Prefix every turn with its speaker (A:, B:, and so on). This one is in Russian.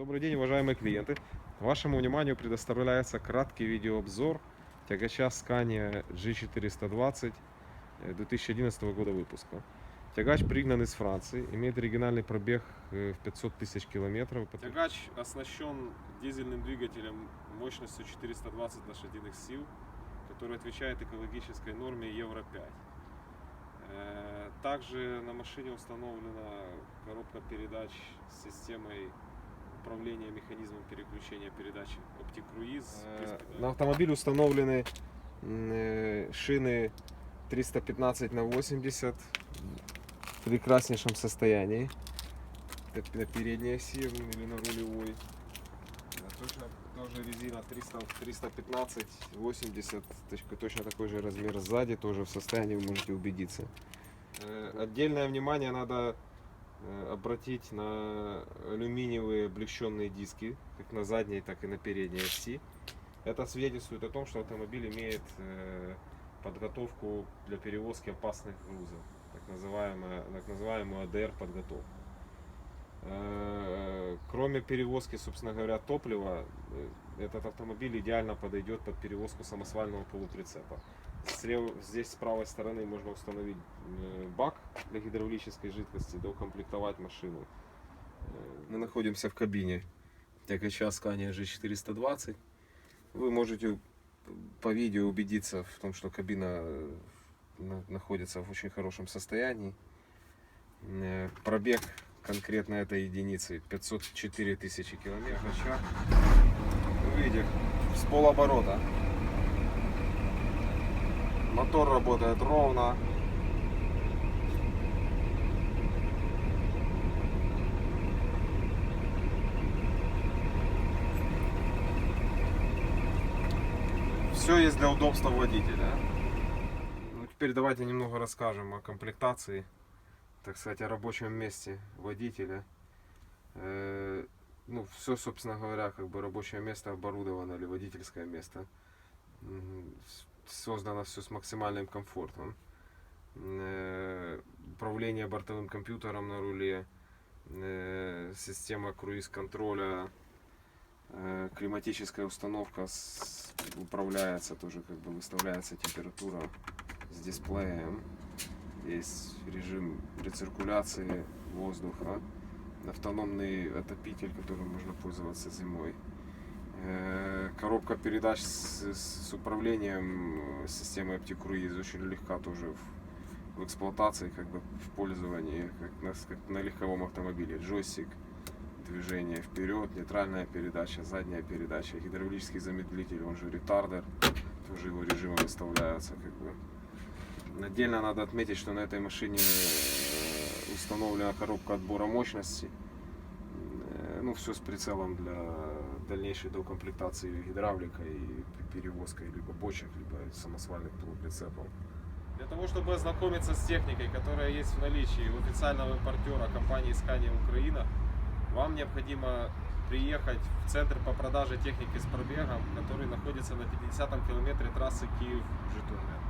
A: Добрый день, уважаемые клиенты. Вашему вниманию предоставляется краткий видеообзор тягача Scania G420 э, 2011 года выпуска. Тягач пригнан из Франции, имеет оригинальный пробег э, в 500 тысяч километров. Тягач оснащен дизельным двигателем мощностью 420 лошадиных сил, который отвечает экологической норме Евро 5. Э, Также на машине установлена коробка передач с системой управления механизмом переключения передач OptiCruise. На автомобиль установлены э, шины 315 на 80 в прекраснейшем состоянии. На передней оси или на рулевой. Э, Точно, тоже резина 300, 315, 80, точка- точно такой же размер сзади, тоже в состоянии вы можете убедиться. Э, Отдельное внимание надо э, обратить на алюминиевые облегченные диски, как на задней, так и на передней оси. Это свидетельствует о том, что автомобиль имеет э, подготовку для перевозки опасных грузов, так называемую, так называемую АДР подготовку. Э, Кроме перевозки, собственно говоря, топлива, э, этот автомобиль идеально подойдет под перевозку самосвального полуприцепа. Здесь с правой стороны можно установить э, бак для гидравлической жидкости, доукомплектовать машину. Э, Мы находимся в кабине тягача Scania G420. Вы можете по видео убедиться в том, что кабина э, на- находится в очень хорошем состоянии. Пробег конкретно этой единицы 504 тысячи километров. Вы видите, с полоборота. Мотор работает ровно. Все есть для удобства водителя. Ну, теперь давайте немного расскажем о комплектации, так сказать, о рабочем месте водителя. Э, ну, все, собственно говоря, как бы рабочее место оборудовано или водительское место. Создано все с максимальным комфортом. Э, Управление бортовым компьютером на руле, э, система круиз-контроля, э, климатическая установка управляется тоже, как бы выставляется температура с дисплеем. Есть режим рециркуляции воздуха, автономный отопитель, которым можно пользоваться зимой. Э, Коробка передач с, с управлением э, системой OptiCruise очень легка тоже в, в эксплуатации, как бы в пользовании, как на, как на легковом автомобиле. Джойстик, движение вперед, нейтральная передача, задняя передача, гидравлический замедлитель, он же ретардер, тоже его режимы выставляются. Как бы. Отдельно надо отметить, что на этой машине э, установлена коробка отбора мощности. Ну, все с прицелом для дальнейшей докомплектации гидравлика и перевозкой либо бочек, либо самосвальных полуприцепов. Для того, чтобы ознакомиться с техникой, которая есть в наличии у официального импортера компании Scania Украина, вам необходимо приехать в центр по продаже техники с пробегом, который находится на 50 километре трассы Киев-Житомир.